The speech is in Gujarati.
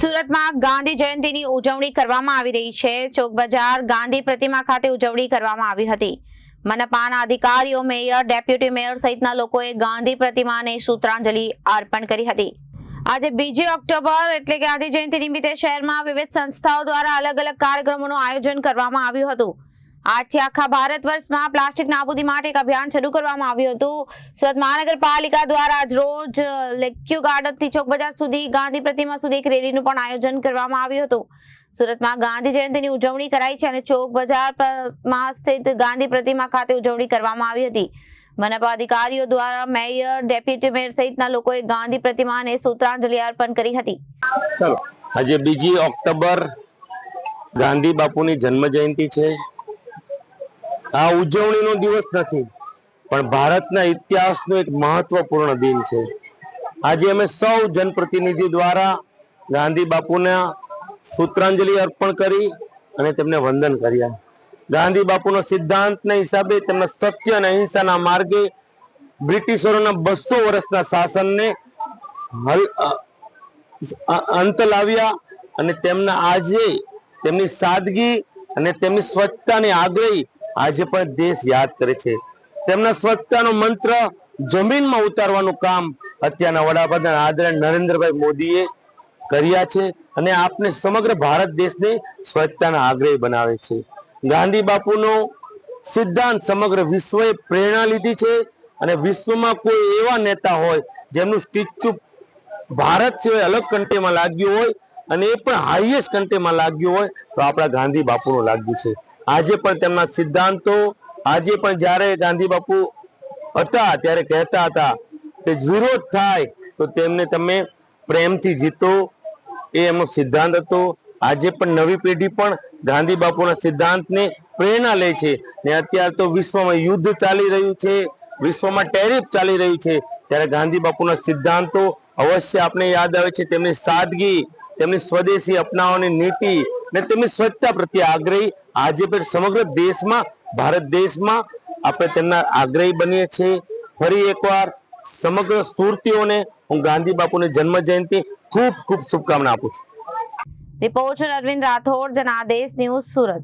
સુરતમાં ગાંધી જયંતિની ઉજવણી કરવામાં આવી રહી છે. ચોક બજાર ગાંધી પ્રતિમા ખાતે ઉજવણી કરવામાં આવી હતી. મનપાના અધિકારીઓ, મેયર, ડેપ્યુટી મેયર સહિતના લોકોએ ગાંધી પ્રતિમાને સૂત્રાંજલિ અર્પણ કરી હતી. આજે બીજી ઓક્ટોબર એટલે કે ગાંધી જયંતિ નિમિત્તે શહેરમાં વિવિધ સંસ્થાઓ દ્વારા અલગ અલગ કાર્યક્રમોનું આયોજન કરવામાં આવ્યું હતું. આજથી આખા ભારત વર્ષમાં પ્લાસ્ટિક નાબૂદી માટે એક અભિયાન શરૂ કરવામાં આવ્યું હતું. સુરત મહાનગરપાલિકા દ્વારા આજ રોજ લેક્યુ ગાર્ડનથી ચોક બજાર સુધી ગાંધી પ્રતિમા સુધી એક રેલીનું પણ આયોજન કરવામાં આવ્યું હતું. સુરતમાં ગાંધી જયંતિની ઉજવણી કરાઈ છે અને ચોક બજારમાં સ્થિત ગાંધી પ્રતિમા ખાતે ઉજવણી કરવામાં આવી હતી. મનપા અધિકારીઓ દ્વારા મેયર, ડેપ્યુટી મેયર સહિતના લોકોએ ગાંધી પ્રતિમાને સૂત્રાંજલિ અર્પણ કરી હતી. આજે બીજી ઓક્ટોબર ગાંધી બાપુની જન્મ જયંતિ છે. આ ઉજવણીનો દિવસ નથી, પણ ભારતના ઇતિહાસનો એક મહત્વપૂર્ણ દિન છે. આજે અમે સૌ જનપ્રતિનિધિ દ્વારા ગાંધી બાપુના સૂત્રાંજલિ અર્પણ કરી અને તેમને વંદન કર્યા. ગાંધી બાપુનો સિદ્ધાંતના હિસાબે તેમના સત્ય અને અહિંસાના માર્ગે બ્રિટિશરોના બસો વર્ષના શાસનને અંત લાવ્યા અને તેમના આજે તેમની સાદગી અને તેમની સ્વચ્છતાની આગ્રહી આજે પણ દેશ યાદ કરે છે. તેમના સ્વચ્છતાનો મંત્ર જમીનમાં ઉતારવાનું કામ અત્યારના વડાપ્રધાન આદરણીય નરેન્દ્રભાઈ મોદીએ કર્યા છે અને આપને સમગ્ર ભારત દેશને સ્વચ્છતાના આગ્રહી બનાવે છે. ગાંધી બાપુનો સિદ્ધાંત સમગ્ર વિશ્વએ પ્રેરણા લીધી છે અને વિશ્વમાં કોઈ એવા નેતા હોય જેમનું સ્ટેચ્યુ ભારત સિવાય અલગ કન્ટ્રીમાં લાગ્યું હોય અને એ પણ હાઈએસ્ટ કન્ટ્રીમાં લાગ્યું હોય તો આપણા ગાંધી બાપુનું લાગ્યું છે. આજે પણ તેમના સિદ્ધાંતો, આજે પણ જ્યારે ગાંધી બાપુ હતા, ત્યારે કહેતા હતા કે વિરોધ થાય, તો તેમને તમે પ્રેમથી જીતો. એ એમનો સિદ્ધાંત હતો. આજે પણ નવી પેઢી પણ ગાંધી બાપુના સિદ્ધાંતને પ્રેરણા લે છે. ને અત્યારે તો વિશ્વમાં યુદ્ધ ચાલી રહ્યું છે. વિશ્વમાં ટેરિફ ચાલી રહ્યું છે. ત્યારે ગાંધી બાપુના સિદ્ધાંતો અવશ્ય આપણે યાદ આવે છે. તેમની સાદગી, તેમની સ્વદેશી અપનાવવાની નીતિ ને તેમની સ્વચ્છતા પ્રત્યે આગ્રહી આજે પણ સમગ્ર દેશમાં, ભારત દેશમાં આપણે તેમના આગ્રહી બનીએ છીએ. ફરી એકવાર સમગ્ર સુરતીઓને હું ગાંધી બાપુની જન્મ જયંતિ ખૂબ ખૂબ શુભકામના આપું છું. Reporter Arvind Rathod, Janadesh news Surat.